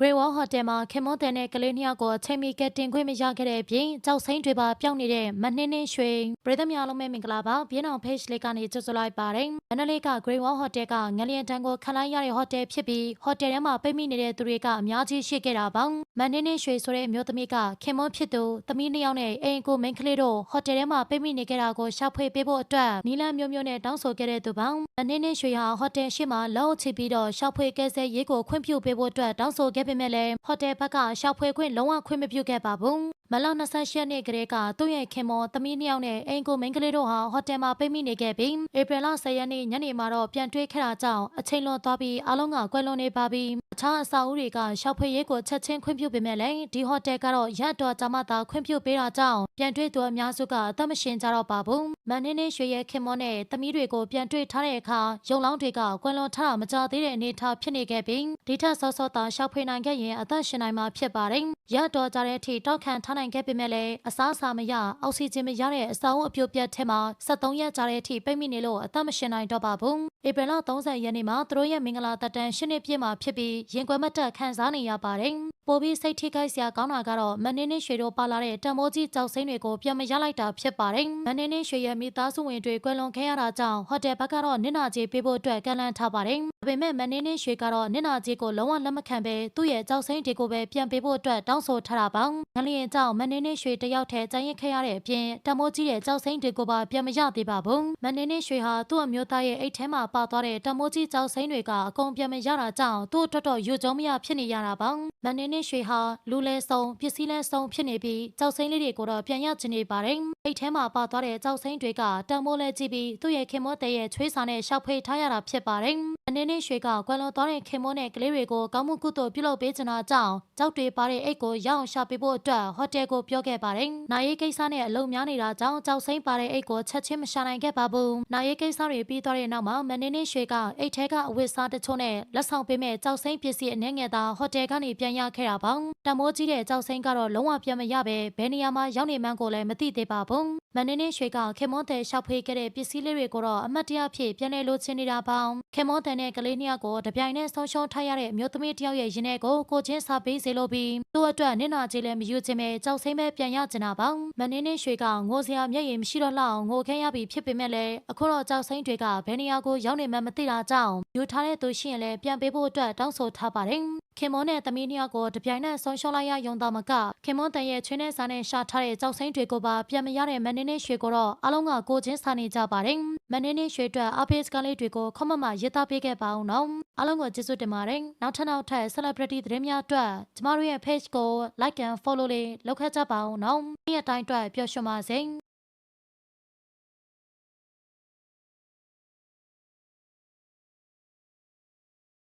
Great Wall Hotel မှာခင်မွန်းတဲ့နဲ့ကလေးနှစ်ယောက်ကိုအချိန်မီကက်တင်ခွင့်မရခဲ့တဲ့အပြင်ကြောက်စိမ့်တွေပါပျောက်နေတဲ့မနှင်းနှင်းရွှေပြည်သူများလုံးပဲမင်္ဂလာပါပြင်းအောင် page လေးကနေကြိုဆိုလိုက်ပါတယ်မန္တလေးက Great Wall Hotel ကငလျင်တန်းကိုခံလိုက်ရတဲ့ hotel ဖြစ်ပြီး hotel ထဲမှာပိတ်မိနေတဲ့သူတွေကအများကြီးရှိခဲ့တာပါမနှင်းနှင်းရွှေဆိုတဲ့အမျိုးသမီးကခင်မွန်းဖြစ်သူသမီးနှစ်ယောက်နဲ့အိမ်ကိုမိန်းကလေးတို့ hotel ထဲမှာပိတ်မိနေခဲ့တာကိုရှာဖွေပေးဖို့အတွက်နီလန်းမျိုးမျိုးနဲ့တောင်းဆိုခဲ့တဲ့သူပါမနှင်းနှင်းရွှေဟာ hotel ရှိမှလောက်ချပြီးတော့ရှာဖွေကဲဆဲရေးကိုခွင့်ပြုပေးဖို့အတွက်တောင်းဆိုခဲ့ပေမဲ့လည်း hotel ဘက်ကရှာဖွေခွင့်လုံးဝခွင့်မပြုခဲ့ပါဘူး မလ28ရက်နေ့ကလေးကသူ့ရဲ့ခင်မောသမီးနှစ်ယောက်နဲ့အိမ်ကိုမိန်းကလေးတို့ဟာဟိုတယ်မှာပိတ်မိနေခဲ့ပြီးဧပြီလ10ရက်နေ့ညနေမှာတော့ပြန်တွေ့ခဲ့တာကြောင့်အချိန်လွန်သွားပြီးအားလုံးကကွယ်လွန်နေပါပြီအခြားအဆောက်အဦတွေကရှောက်ဖွေရေးကိုချက်ချင်းခွင့်ပြုပေမဲ့လည်းဒီဟိုတယ်ကတော့ရက်တော်ကြာမှသာခွင့်ပြုပေးတာကြောင့်ပြန်တွေ့သူအများစုကအသက်မရှင်ကြတော့ပါဘူးမန်နေနေရွှေရဲ့ခင်မောနဲ့သမီးတွေကိုပြန်တွေ့ထားတဲ့အခါရုံလောင်းတွေကကွယ်လွန်ထားတာမကြသေးတဲ့အနေအထားဖြစ်နေခဲ့ပြီးဒီထက်စောစောသာရှောက်ဖွေနိုင်ခဲ့ရင်အသက်ရှင်နိုင်မှာဖြစ်ပါတယ် ရက်တော်ကြတဲ့အထိတောက်ခံထားနိုင်ခဲ့ပေမဲ့လည်းအစားအစာမရအောက်ဆီဂျင်မရတဲ့အဆောက်အဦအပြိုပြတ်ထဲမှာ73ရက်ကြာတဲ့အထိပိတ်မိနေလို့အသက်မရှင်နိုင်တော့ပါဘူးဧပြီလ30ရက်နေ့မှာသူတို့ရဲ့မင်္ဂလာတက်တန်းရှင်းနှစ်ပြည့်မှာဖြစ်ပြီးရင်ကွယ်မတ်တက်ခံစားနေရပါတယ်ပိုပြီးစိတ်ထိခိုက်စရာကောင်းတာကတော့မနေနေရွှေတို့ပါလာတဲ့တံမိုးကြီးကြောက်စိမ့်တွေကိုပြန်မရလိုက်တာဖြစ်ပါတယ်မနေနေရွှေရဲ့မိသားစုဝင်တွေကွယ်လွန်ခဲ့ရတာကြောင့်ဟိုတယ်ဘက်ကတော့နင့်နာကြီးပေးဖို့အတွက်ကန့်လန့်ထားပါတယ်ဒါပေမဲ့မနေနေရွှေကတော့နင့်နာကြီးကိုလုံးဝလက်မခံဘဲသူ့ရဲ့ကြောက်စိမ့်တွေကိုပဲပြန်ပေးဖို့အတွက်တောင်းဆိုထားတာပါငလျင်ကြောင့်မနေနေရွှေတယောက်တည်းကြိုင်ရခဲ့ရတဲ့အပြင်တံမိုးကြီးရဲ့ကြောက်စိမ့်တွေကိုပါပြန်မရသေးပါဘူးမနေနေရွှေဟာသူ့အမျိုးသားရဲ့အိတ်ထဲမှာပါသွားတဲ့တံမိုးကြီးကြောက်စိမ့်တွေကအကုန်ပြန်မရတာကြောင့်သူ့တော်တော်ယူကြုံမရဖြစ်နေရတာပါမနေနေရွှေဟာလူလဲဆုံးပစ္စည်းလဲဆုံးဖြစ်နေပြီးကြောက်စိမ့်လေးတွေကိုတော့ပြန်ရချင်နေပါတယ်အိတ်ထဲမှာပါသွားတဲ့ကြောက်စိမ့်တွေကတံမိုးလဲကြည့်ပြီးသူ့ရဲ့ခင်မောတဲ့ရဲ့ချွေးစာနဲ့ရှောက်ဖိတ်ထားရတာဖြစ်ပါတယ် မနေနေရွှေကကွယ်လွန်သွားတဲ့ခင်မောနဲ့ကလေးတွေကိုကောင်းမှုကုသိုလ်ပြုလုပ်ပေးချင်တာကြောင့်ကြောက်တွေပါတဲ့အိတ်ကိုရအောင်ရှာပေးဖို့အတွက်ဟိုတယ်ကိုပြောခဲ့ပါတယ်။နာရေးကိစ္စနဲ့အလုံများနေတာကြောင့်ကြောက်စိမ့်ပါတဲ့အိတ်ကိုချက်ချင်းမရှာနိုင်ခဲ့ပါဘူး။နာရေးကိစ္စတွေပြီးသွားတဲ့နောက်မှာမနေနေရွှေကအိတ်ထဲကအဝတ်စားတချို့နဲ့လက်ဆောင်ပေးမဲ့ကြောက်စိမ့်ပစ္စည်းအနှဲငယ်သာဟိုတယ်ကနေပြန်ရခဲ့တာပါ။တမိုးကြီးတဲ့ကြောက်စိမ့်ကတော့လုံးဝပြန်မရပဲဘယ်နေရာမှာရောက်နေမှန်းကိုလည်းမသိသေးပါဘူး။မနေနေရွှေကခေမွန်တဲ့ရှောက်ဖေးခဲ့တဲ့ပစ္စည်းလေးတွေကိုတော့အမတ်တရဖြစ်ပြန်လဲလိုချင်နေတာပေါင်းခေမွန်တဲ့နဲ့ကလေးနှစ်ယောက်ကိုတပြိုင်နက်ဆုံးရှုံးထားရတဲ့အမျိုးသမီးတစ်ယောက်ရဲ့ရင်ထဲကိုကိုချင်းစာပေးစေလိုပြီးသူ့အတွက်နင့်နာကြီးလည်းမယူချင်ပဲကြောက်စိမ့်ပဲပြန်ရချင်တာပေါင်းမနေနေရွှေကငိုစရာမျက်ရည်မရှိတော့လောက်အောင်ငိုခဲရပြီဖြစ်ပေမဲ့လည်းအခုတော့ကြောက်စိမ့်တွေကဘယ်နေရာကိုရောက်နေမှမသိတာကြောင့်ယူထားတဲ့သူရှိရင်လည်းပြန်ပေးဖို့အတွက်တောင်းဆိုထားပါတယ် ခင်မွန်နဲ့သမီးနှစ်ယောက်ကိုတပြိုင်နက်ဆုံးရှုံးလိုက်ရယုံသားမကခင်မွန်တန်ရဲ့ချွေးနဲ့စာနဲ့ရှာထားတဲ့ကြောက်စိမ့်တွေကိုပါပြန်မရတဲ့မနေနေရွှေကိုတော့အလုံးကကိုချင်းစာနေကြပါတယ်မနေနေရွှေအတွက်အဖေးစကလေးတွေကိုခမမရေးသားပေးခဲ့ပါအောင်နော်အလုံးကိုကျေးဇူးတင်ပါတယ်နောက်ထပ်နောက်ထပ် celebrity သတင်းများအတွက်ကျမတို့ရဲ့ page ကို like and follow လေးလုပ်ခဲ့ကြပါအောင်နော်ဒီအတိုင်းအတွက်ပျော်ရွှင်ပါစေ